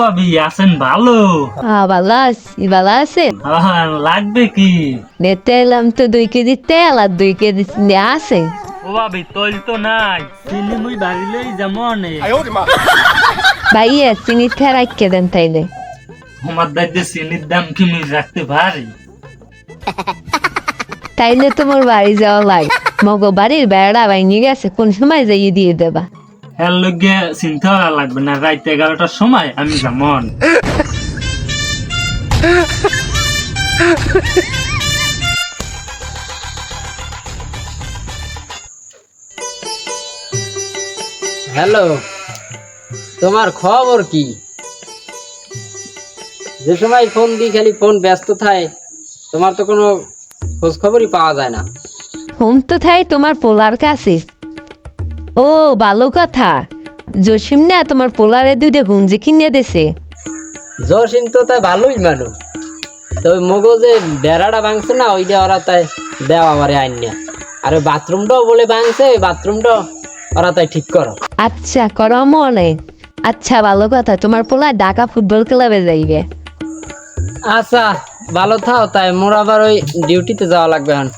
ভাবি আছেন ভালো? ভালো আছি ভালো আছেন? লাগবে কি? নিতে এলাম তো দুই কেজি তেল আর দুই কেজি আছে। ও ভাবি তৈল তো নাই। চিনি মুই বাড়িলেই যেমন ভাইয়া চিনি খেয়ে রাখকে দেন তাইলে। আমার দায়িত্বে চিনির দাম কি মুই রাখতে পারি? তাইলে তোমার বাড়ি যাওয়া লাগে মগো বাড়ির বেড়া ভাঙি গেছে কোন সময় যাইয়ে দিয়ে দেবা? হ্যাঁ লোকে চিন্তা করা লাগবে না রাত এগারোটার সময় আমি যেমন হ্যালো তোমার খবর কি? যে সময় ফোন দিই খালি ফোন ব্যস্ত থাকে তোমার তো কোনো খোঁজ খবরই পাওয়া যায় না। হোম তো থাই তোমার পোলার কাছে। ও ভালো কথা। জসিম না তোমার পোলারে দুইটা গুঞ্জি কিনে দিছে। জসিন তো তাই ভালোই মানুষ। তবে মগো যে বেড়াটা ভাঙছে না ওইটা ওরা তাই দেওয়া আমারে আইন না। আর বাথরুমটাও বলে ভাঙছে ওই বাথরুমটাও ওরা তাই ঠিক করো। আচ্ছা করো মনে। আচ্ছা ভালো কথা তোমার পোলা ঢাকা ফুটবল ক্লাবে যাইবে। আচ্ছা ভালো থাও তাই। মোর আবার ওই ডিউটিতে যাওয়া লাগবে এখন।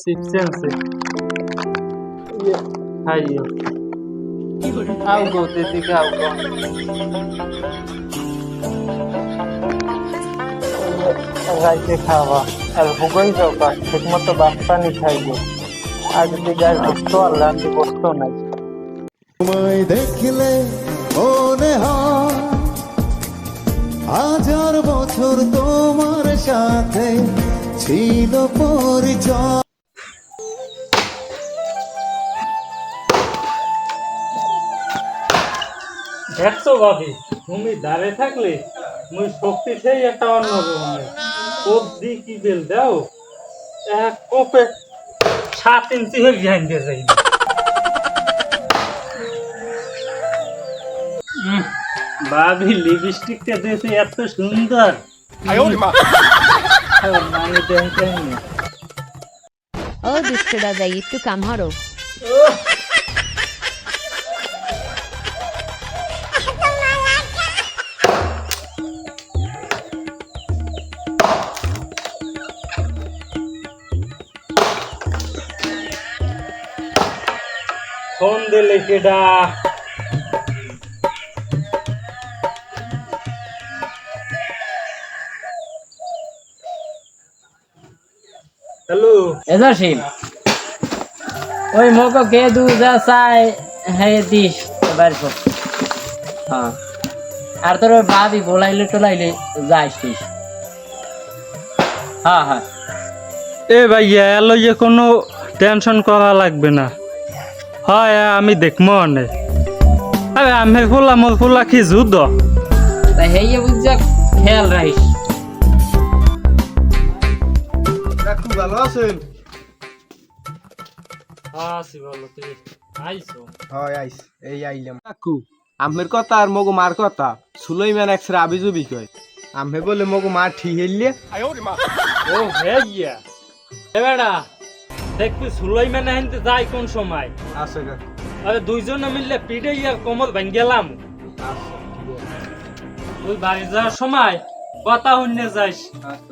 সিপসেন্সে আইও আও গো দিদি আও রাইতে খাওয়া আর ভুগই যাও কা ঠিক মতো বাস্তা নি খাইবো আজ যদি গায়ে বসতো আল্লাহ বসতো নাই তোমায় দেখলে মনে হয়, হাজার বছর তোমার সাথে ছিল পরিচয়। দেখছ ভাবি তুমি দাঁড়িয়ে থাকলে মুই শক্তি সেই একটা অন্য রকমের কোপ কি বেল দাও? এক কোপে সাত ইঞ্চি হয়ে বিহাইন দিয়ে যাই। উম, ভাবি লিপস্টিকটা দিয়েছে এত সুন্দর। ও দুঃখে দাদা একটু কাম হারো। ফোন দিলে কেডা হ্যালো। এজাসিম ওই মগো কে দু যা চাই হে দিস এবার। হ্যাঁ। আর তোর ভাবি বলাইলে টোলাইলে যাইস তিস হ্যাঁ হ্যাঁ। এ ভাইয়া এলো যে কোনো টেনশন করা লাগবে না। হয় আমি দেখব অনেক আরে আমি ফুলা মোর ফুলা কি যুদ্ধ? তাই হেয়ে খেয়াল রাখিস। ভালো আছেন? আছি ভালো তুই আইসো হয় আইস এই আইলাম। কাকু আমের কথা আর মগো মার কথা সুলাইমান একসরা আবিজুবি কয়? আমে বলে মগো মার ঠিক হেললে ও হে গিয়া। এ বেড়া দেখবি সুলাইমান হেনতে যাই কোন সময়? আছে কাকু। আরে দুইজন মিললে পিঠে ইয়া কোমর ভেঙে গেলাম। ওই বাড়ি যাওয়ার সময় কথা শুনে যাইস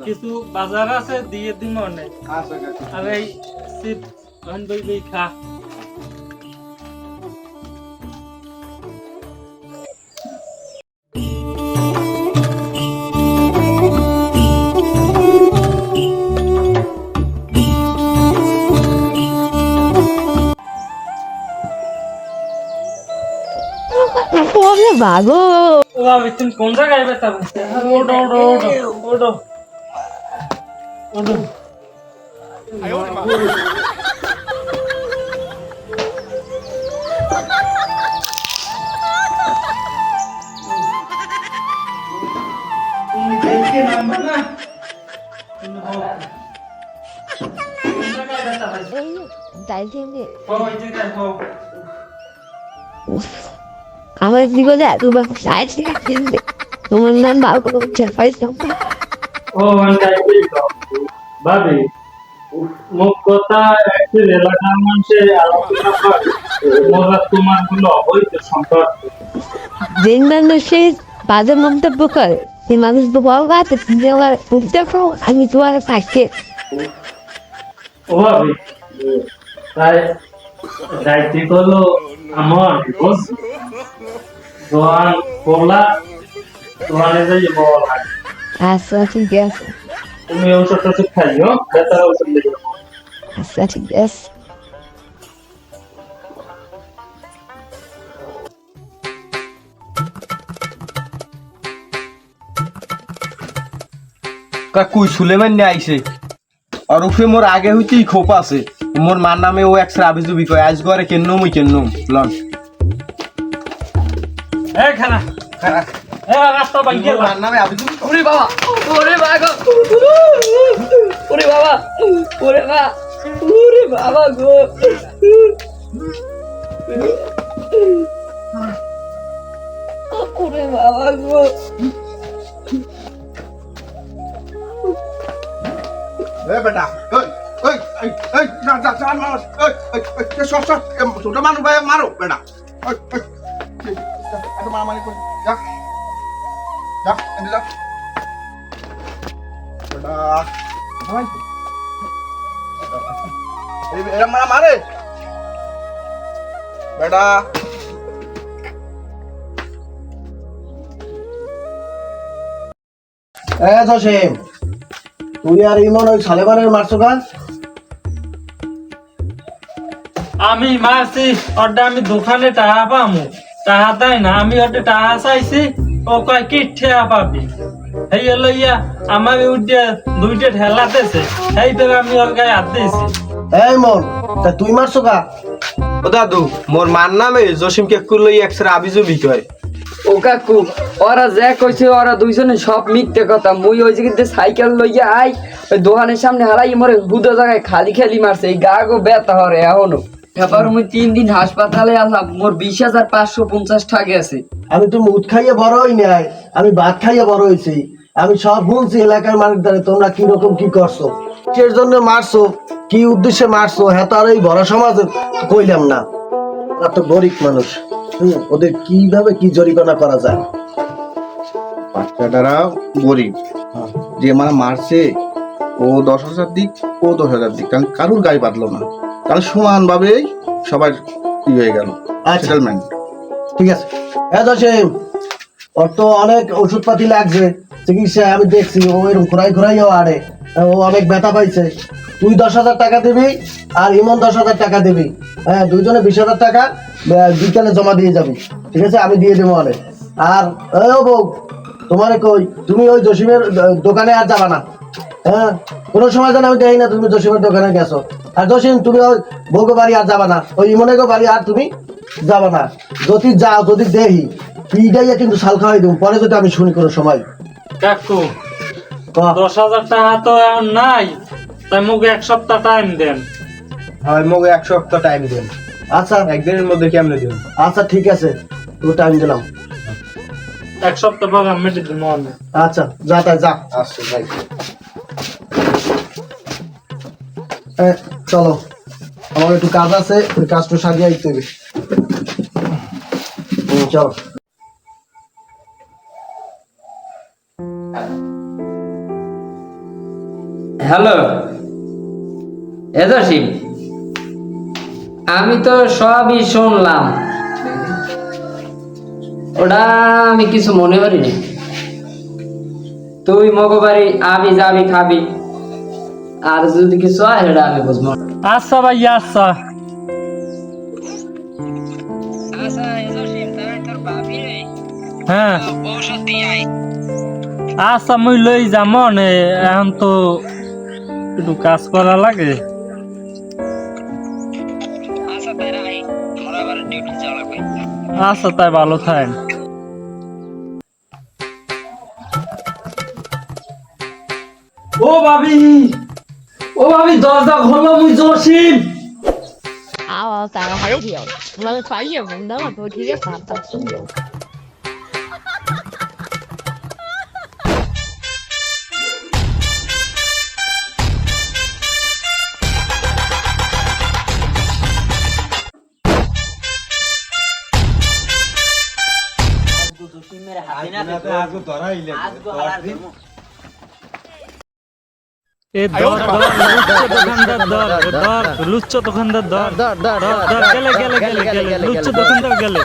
কিছু বাজার আছে দিয়ে দিন অনেক আর এই চিপ খা। ওরে ভাগো ও আমি তুমি কোন জায়গায় বেতা ওডো ওডো ওডো ওডো ওডো তুমি দেখে নামবে না? তুমি হোক। কোন জায়গায় ব্যথা চাই দিয়ে ও এই যে দেখো আমার জীবনে চাই দিয়ে তোমার নাম ভালো করে পাইছো ও আন্দাই তো। ভাবি মুখ কথা একটু এলাকার মানুষের আলোচনা করে মোরা তোমারগুলো অবৈধ সম্পর্ক যে মানুষের বাজে মন্তব্য করে সেই মানুষ তো বড় গাছে দেওয়ার দেখো আমি তোমার পাশে। ও ভাবি তাই দায়িত্ব হলো আমার দোয়ান বলা দোয়ানে যাই বলা আচ্ছা ঠিক আছে। তুমি ওষুধ টষুধ খাইও বেতার ওষুধ লেগে আচ্ছা ঠিক আছে। কাকু সুলেমান নিয়ে আইছে। আর উফে মোর আগে হইতেই খোপ আছে। মোর মার নামে ও একসাথে আবিজুবি কয় আজ ঘরে কেন মুই কেন লন। এ খানা এ রাস্তা বাইকে মার নামে আবিজুবি ওরে বাবা ওরে বাবা ওরে বাবা ওরে বাবা ওরে বাবা গো। ওরে বাবা গো। এ বেটা ওই ওই ওই ওই যা যা মারো ওই ওই সব সব ছোট মানুষ ভাই মারো বেটা। ওই ওই এত মারামারি কর। যা। যা, এদিকে যা। বেটা ভাই। এই এরা মারা মারে বেটা। এ, জসিম, তুই আর ইমন গান আমি মারছি ওটা আমি দোকানে টাকা পামু। টাকা তাই না। আমি ওটা টাকা চাইছি ও কয় কি ঠেয়া পাবি? এই হলো ইয়া আমার উঠে দুইটা ঠেলাতেছে এই তো আমি ওর গায়ে হাত দিয়েছি। এই মন তা তুই মারছো গা ও দাদু মোর মার নামে জসিম কে একসাথে আবিজুবি কয়। ও কাকু ওরা যে কইছে ওরা দুইজনে সব মিথ্যে কথা। মুই ওই জায়গাতে সাইকেল লইয়া আই ওই দোকানের সামনে হারাই মরে হুদো জায়গায় খালি খালি মারছে। এই গা গো ব্যথা হরে এখনও। এবার মুই তিন দিন হাসপাতালে আসলাম মোর বিশ হাজার পাঁচশো পঞ্চাশ টাকা আছে। আমি তো মুদ খাইয়ে বড় হই নাই আমি ভাত খাইয়ে বড় হয়েছি আমি সব শুনছি এলাকার মানুষ দ্বারা তোমরা কি রকম কি করছ? কিসের জন্য মারছো? কি উদ্দেশ্যে মারছো? হ্যাঁ তো আর এই বড় সমাজে কইলাম না। ওরা তো গরিব মানুষ। হুম, ওদের কীভাবে কি জরিমানা করা যায়? বাচ্চাটারা গরিব। যে মানে মারছে ও দশ হাজার দিক ও দশ হাজার দিক। কারণ কারুর গায়ে বাঁধলো না। কারণ সমানভাবেই সবার ই হয়ে গেল আচ্ছা। সেটেলমেন্ট ঠিক আছে। হ্যাঁ জসিম ওর তো অনেক ওষুধপাতি লাগছে। চিকিৎসা আমি দেখছি ও এরকম ঘুরাই ঘুরাইও আরে ও অনেক ব্যথা পাইছে। তুই দশ হাজার টাকা দিবি আর ইমন দশ হাজার টাকা দিবি। হ্যাঁ দুইজনে বিশ হাজার টাকা বিকালে জমা দিয়ে যাবি। ঠিক আছে? আমি দিয়ে দেবো অনেক আর ও বউ তোমারে কই তুমি ওই জসিমের দোকানে আর যাবা না। হ্যাঁ কোনো সময় যেন আমি দেখি না তুমি জসিমের দোকানে গেছো। আর জসিম তুমি ওই বউকে বাড়ি আর যাবা না। ওই ইমনেকে বাড়ি আর তুমি যাবা না। যদি যাও যদি দেহি পিডাইয়া কিন্তু শাল খাওয়াই দেবো। পরে যদি আমি শুনি কোনো সময়। কাকু দশ হাজার টাকা তো এখন নাই। তাই মুখে এক সপ্তাহ টাইম দেন। হয় মগে এক সপ্তাহ টাইম দেন। আচ্ছা। একদিনের মধ্যে কেমনে দিন আচ্ছা ঠিক আছে। তুমি টাইম দিলাম। এক সপ্তাহ পর আমি আচ্ছা যা তাই যা। আচ্ছা ভাই চলো। আমার একটু কাজ আছে, ওই কাজটা সাজিয়ে দিতে হবে। চলো। হ্যালো। এদর্শিম আমি তো সবই শুনলাম। ওটা আমি কিছু মনে করিনি। তুই মগবাড়ি আবি যাবি খাবি। আর যদি কিছু হয় সেটা আমি বুঝব। আচ্ছা ভাই আচ্ছা। হ্যাঁ। আচ্ছা মুই লই যাম নে এখন তো একটু কাজ করা লাগে। আচ্ছা তাই ভালো থাকেন। ও ভাবি! ও ভাবি দরজা খোলো মুই জসিম আও আও তাড়াতাড়ি দিও মানে পাইয়ে বন্ধা মতো ঠিক আছে তাড়াতাড়ি এ দর দর দোকানদার দর দর লুচ্চ দোকানদার দর দর গেলে গেলে গেলে গেলে লুচ্চ দোকানদার গেলে।